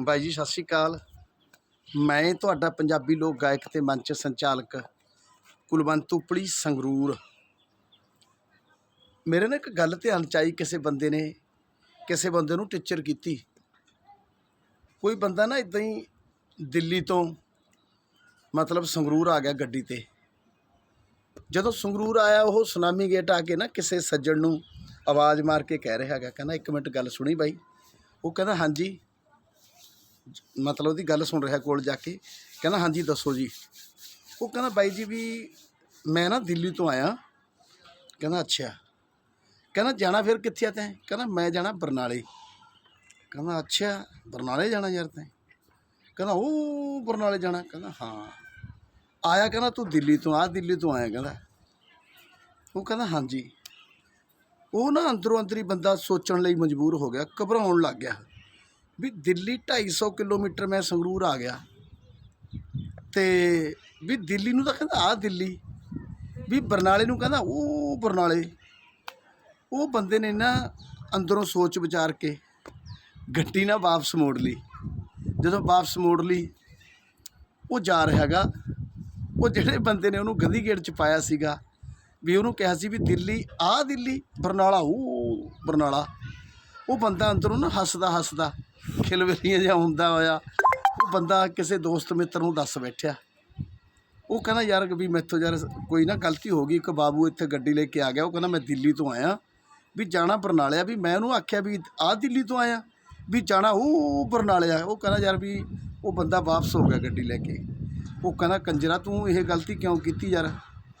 ਬਾਈ ਜੀ, ਸਤਿ ਸ਼੍ਰੀ ਅਕਾਲ। ਮੈਂ ਤੁਹਾਡਾ ਪੰਜਾਬੀ ਲੋਕ ਗਾਇਕ ਤੇ ਮੰਚ ਸੰਚਾਲਕ ਕੁਲਵੰਤ ਉਪੜੀ ਸੰਗਰੂਰ। ਮੇਰੇ ਨਾਲ ਇੱਕ ਗੱਲ ਧਿਆਨ ਚ ਆਈ, ਕਿਸੇ ਬੰਦੇ ਨੇ, ਕਿਸੇ ਬੰਦੇ ਨੂੰ ਟੀਚਰ ਕੀਤੀ। ਕੋਈ ਬੰਦਾ ਨਾ ਇਦਾਂ ਹੀ ਦਿੱਲੀ ਤੋਂ, ਮਤਲਬ ਸੰਗਰੂਰ ਆ ਗਿਆ ਗੱਡੀ ਤੇ। ਜਦੋਂ ਸੰਗਰੂਰ ਆਇਆ, ਉਹ ਸੁਨਾਮੀ ਗੇਟ ਆ ਕੇ ਨਾ ਕਿਸੇ ਸੱਜਣ ਨੂੰ ਆਵਾਜ਼ ਮਾਰ ਕੇ ਕਹਿ ਰਿਹਾ ਹੈਗਾ, ਕਹਿੰਦਾ, ਇੱਕ ਮਿੰਟ ਗੱਲ ਸੁਣੀ ਬਾਈ। ਉਹ ਕਹਿੰਦਾ, ਹਾਂਜੀ। ਮਤਲਬ ਉਹਦੀ ਗੱਲ ਸੁਣ ਰਿਹਾ ਕੋਲ ਜਾ ਕੇ, ਕਹਿੰਦਾ, ਹਾਂਜੀ, ਦੱਸੋ ਜੀ। ਉਹ ਕਹਿੰਦਾ, ਬਾਈ ਜੀ ਵੀ ਮੈਂ ਨਾ ਦਿੱਲੀ ਤੋਂ ਆਇਆ। ਕਹਿੰਦਾ, ਅੱਛਾ। ਕਹਿੰਦਾ, ਜਾਣਾ ਫਿਰ ਕਿੱਥੇ ਆ ਤੈਂ? ਕਹਿੰਦਾ, ਮੈਂ ਜਾਣਾ ਬਰਨਾਲੇ। ਕਹਿੰਦਾ, ਅੱਛਾ, ਬਰਨਾਲੇ ਜਾਣਾ ਯਾਰ ਤੈਂ? ਕਹਿੰਦਾ ਉਹ ਬਰਨਾਲੇ ਜਾਣਾ। ਕਹਿੰਦਾ, ਹਾਂ। ਆਇਆ, ਕਹਿੰਦਾ, ਤੂੰ ਦਿੱਲੀ ਤੋਂ ਆ, ਦਿੱਲੀ ਤੋਂ ਆਇਆ। ਕਹਿੰਦਾ, ਉਹ ਕਹਿੰਦਾ, ਹਾਂਜੀ। ਉਹ ਨਾ ਅੰਦਰੋਂ ਅੰਦਰੀ ਬੰਦਾ ਸੋਚਣ ਲਈ ਮਜਬੂਰ ਹੋ ਗਿਆ, ਘਬਰਾਉਣ ਲੱਗ ਗਿਆ। ਵੀ ਦਿੱਲੀ 250 ਕਿਲੋਮੀਟਰ ਮੈਂ ਸੰਗਰੂਰ ਆ ਗਿਆ। ਤੇ ਵੀ ਦਿੱਲੀ ਨੂੰ ਤਾਂ ਕਹਿੰਦਾ ਆ ਦਿੱਲੀ। ਵੀ ਬਰਨਾਲੇ ਨੂੰ ਕਹਿੰਦਾ ਉਹ ਬਰਨਾਲੇ। ਉਹ ਬੰਦੇ ਨੇ ਨਾ ਅੰਦਰੋਂ ਸੋਚ ਵਿਚਾਰ ਕੇ ਗੱਡੀ ਨਾ ਵਾਪਸ ਮੋੜ ਲਈ। ਜਦੋਂ ਵਾਪਸ ਮੋੜ ਲਈ, ਉਹ ਜਾ ਰਿਹਾ ਹੈਗਾ। ਉਹ ਜਿਹੜੇ ਬੰਦੇ ਨੇ ਉਹਨੂੰ ਗੰਦੀ ਗੇਟ ਚ ਪਾਇਆ ਸੀਗਾ, ਵੀ ਉਹਨੂੰ ਕਿਹਾ ਸੀ ਵੀ ਦਿੱਲੀ, ਆ ਦਿੱਲੀ, ਬਰਨਾਲਾ, ਉਹ ਬਰਨਾਲਾ। ਉਹ ਬੰਦਾ ਅੰਦਰੋਂ ਨਾ ਹੱਸਦਾ ਹੱਸਦਾ ਖਿਲਵਲੀਆਂ ਜਿਹਾ ਹੁੰਦਾ ਹੋਇਆ। ਉਹ ਬੰਦਾ ਕਿਸੇ ਦੋਸਤ ਮਿੱਤਰ ਨੂੰ ਦੱਸ ਬੈਠਿਆ। ਉਹ ਕਹਿੰਦਾ, ਯਾਰ ਵੀ ਮੈਥੋਂ ਯਾਰ ਕੋਈ ਨਾ ਗਲਤੀ ਹੋ ਗਈ। ਇੱਕ ਬਾਬੂ ਇੱਥੇ ਗੱਡੀ ਲੈ ਕੇ ਆ ਗਿਆ। ਉਹ ਕਹਿੰਦਾ, ਮੈਂ ਦਿੱਲੀ ਤੋਂ ਆਇਆ। ਵੀ ਜਾਣਾ ਬਰਨਾਲਿਆ। ਵੀ ਮੈਂ ਉਹਨੂੰ ਆਖਿਆ ਵੀ ਆ ਦਿੱਲੀ ਤੋਂ ਆਇਆ। ਵੀ ਜਾਣਾ ਉਹ ਬਰਨਾਲਿਆ। ਉਹ ਕਹਿੰਦਾ, ਯਾਰ ਵੀ ਉਹ ਬੰਦਾ ਵਾਪਸ ਹੋ ਗਿਆ ਗੱਡੀ ਲੈ ਕੇ। ਉਹ ਕਹਿੰਦਾ, ਕੰਜਰਾ, ਤੂੰ ਇਹ ਗਲਤੀ ਕਿਉਂ ਕੀਤੀ ਯਾਰ?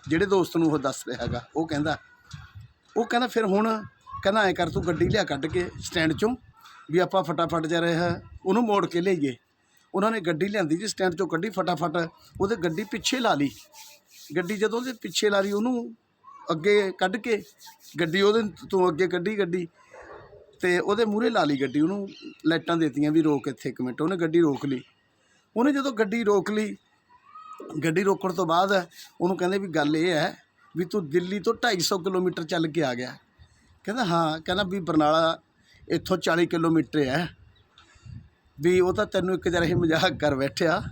ਜਿਹੜੇ ਦੋਸਤ ਨੂੰ ਉਹ ਦੱਸ ਰਿਹਾ ਹੈਗਾ। ਉਹ ਕਹਿੰਦਾ। ਉਹ ਕਹਿੰਦਾ, ਫਿਰ ਹੁਣ ਕਹਿੰਦਾ, ਐ ਕਰ, ਤੂੰ ਗੱਡੀ ਲਿਆ ਕੱਢ ਕੇ ਸਟੈਂਡ ਚੋਂ ਵੀ ਆਪਾਂ ਫਟਾਫਟ ਜਾ ਰਿਹਾ ਉਹਨੂੰ ਮੋੜ ਕੇ ਲਿਆਈਏ ਉਹਨਾਂ ਨੇ ਗੱਡੀ ਲਿਆਂਦੀ ਜੀ, ਸਟੈਂਡ ਚੋਂ ਕੱਢੀ ਫਟਾਫਟ, ਉਹਦੇ ਗੱਡੀ ਪਿੱਛੇ ਲਾ ਲਈ। ਗੱਡੀ ਜਦੋਂ ਉਹਦੇ ਪਿੱਛੇ ਲਾ ਲਈ, ਉਹਨੂੰ ਅੱਗੇ ਕੱਢ ਕੇ, ਗੱਡੀ ਉਹਦੇ ਤੋਂ ਅੱਗੇ ਕੱਢੀ ਗੱਡੀ, ਤੇ ਉਹਦੇ ਮੂਹਰੇ ਲਾ ਲਈ ਗੱਡੀ, ਉਹਨੂੰ ਲਾਈਟਾਂ ਦੇਤੀਆਂ ਵੀ ਰੋਕ ਇੱਥੇ ਇੱਕ ਮਿੰਟ, ਉਹਨੇ ਗੱਡੀ ਰੋਕ ਲਈ। ਉਹਨੇ ਜਦੋਂ ਗੱਡੀ ਰੋਕ ਲਈ, ਗੱਡੀ ਰੋਕਣ ਤੋਂ ਬਾਅਦ ਉਹਨੂੰ ਕਹਿੰਦੇ ਵੀ ਗੱਲ ਇਹ ਹੈ ਵੀ ਤੂੰ ਦਿੱਲੀ ਤੋਂ 250 ਕਿਲੋਮੀਟਰ ਚੱਲ ਕੇ ਆ ਗਿਆ। ਕਹਿੰਦਾ, ਹਾਂ, ਕਹਿੰਦਾ ਵੀ ਬਰਨਾਲਾ ਇੱਥੋਂ 40 ਕਿਲੋਮੀਟਰ ਹੈ। ਵੀ ਉਹ ਤਾਂ ਤੈਨੂੰ ਇੱਕ ਜਰਾ ਹੀ ਮਜ਼ਾਕ ਕਰ ਬੈਠਿਆ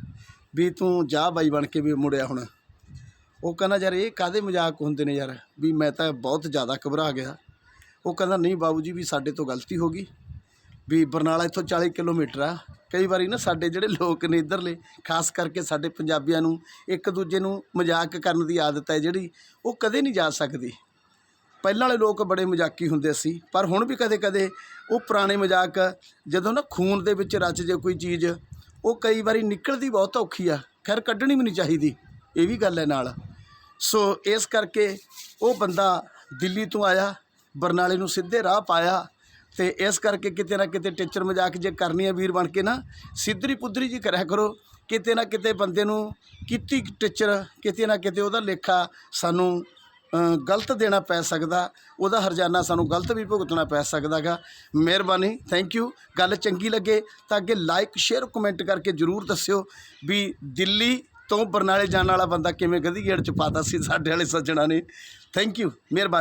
ਵੀ ਤੂੰ ਜਾ ਬਾਈ ਬਣ ਕੇ ਵੀ ਮੁੜਿਆ ਹੁਣ। ਉਹ ਕਹਿੰਦਾ ਯਾਰ ਇਹ ਕਾਦੇ ਮਜ਼ਾਕ ਹੁੰਦੇ ਨੇ ਯਾਰ? ਵੀ ਮੈਂ ਤਾਂ ਬਹੁਤ ਜ਼ਿਆਦਾ ਘਬਰਾ ਗਿਆ। ਉਹ ਕਹਿੰਦਾ ਨਹੀਂ ਬਾਬੂ ਜੀ ਵੀ ਸਾਡੇ ਤੋਂ ਗਲਤੀ ਹੋ ਗਈ। ਵੀ ਬਰਨਾਲਾ ਇੱਥੋਂ 40 ਕਿਲੋਮੀਟਰ ਆ। ਕਈ ਵਾਰੀ ਨਾ ਸਾਡੇ ਜਿਹੜੇ ਲੋਕ ਨੇ ਇੱਧਰਲੇ, ਖਾਸ ਕਰਕੇ ਸਾਡੇ ਪੰਜਾਬੀਆਂ ਨੂੰ, ਇੱਕ ਦੂਜੇ ਨੂੰ ਮਜ਼ਾਕ ਕਰਨ ਦੀ ਆਦਤ ਹੈ ਜਿਹੜੀ, ਉਹ ਕਦੇ ਨਹੀਂ ਜਾ ਸਕਦੀ। ਪਹਿਲਾਂ ਵਾਲੇ ਲੋਕ ਬੜੇ ਮਜ਼ਾਕੀ ਹੁੰਦੇ ਸੀ, ਪਰ ਹੁਣ ਵੀ ਕਦੇ-ਕਦੇ ਉਹ ਪੁਰਾਣੇ ਮਜ਼ਾਕ, ਜਦੋਂ ਨਾ ਖੂਨ ਦੇ ਵਿੱਚ ਰਚ ਜੇ ਕੋਈ ਚੀਜ਼, ਉਹ ਕਈ ਵਾਰੀ ਨਿਕਲਦੀ ਬਹੁਤ ਔਖੀ ਆ, ਖੈਰ ਕੱਢਣੀ ਵੀ ਨਹੀਂ ਚਾਹੀਦੀ, ਇਹ ਵੀ ਗੱਲ ਹੈ ਨਾਲ। ਸੋ ਇਸ ਕਰਕੇ ਉਹ ਬੰਦਾ ਦਿੱਲੀ ਤੋਂ ਆਇਆ, ਬਰਨਾਲੇ ਨੂੰ ਸਿੱਧੇ ਰਾਹ ਪਾਇਆ, ਤੇ ਇਸ ਕਰਕੇ ਕਿਤੇ ਨਾ ਕਿਤੇ ਟੀਚਰ ਮਜ਼ਾਕ ਜੇ ਕਰਨੀ ਹੈ ਵੀਰ ਬਣ ਕੇ ਨਾ, ਸਿੱਧਰੀ ਪੁੱਧਰੀ ਜੀ ਕਰਿਆ ਕਰੋ, ਕਿਤੇ ਨਾ ਕਿਤੇ ਬੰਦੇ ਨੂੰ ਕੀਤੀ ਟੀਚਰ, ਕਿਤੇ ਨਾ ਕਿਤੇ ਉਹਦਾ ਲੇਖਾ ਸਾਨੂੰ ਗਲਤ ਦੇਣਾ ਪੈ ਸਕਦਾ, ਉਹਦਾ ਹਰਜਾਨਾ ਸਾਨੂੰ ਗਲਤ ਵੀ ਭੁਗਤਣਾ ਪੈ ਸਕਦਾ ਗਾ ਮਿਹਰਬਾਨੀ ਥੈਂਕ ਯੂ ਗੱਲ ਚੰਗੀ ਲੱਗੇ ਤਾਂ ਅੱਗੇ ਲਾਈਕ ਸ਼ੇਅਰ ਕਮੈਂਟ ਕਰਕੇ ਜਰੂਰ ਦੱਸਿਓ ਵੀ ਦਿੱਲੀ ਤੋਂ ਬਰਨਾਲੇ ਜਾਣ ਵਾਲਾ ਬੰਦਾ ਕਿਵੇਂ ਗਧੀ ਗੇੜ ਚ ਪਾਤਾ ਸੀ ਸਾਡੇ ਵਾਲੇ ਸੱਜਣਾ ਨੇ। ਥੈਂਕ ਯੂ ਮਿਹਰਬਾਨੀ।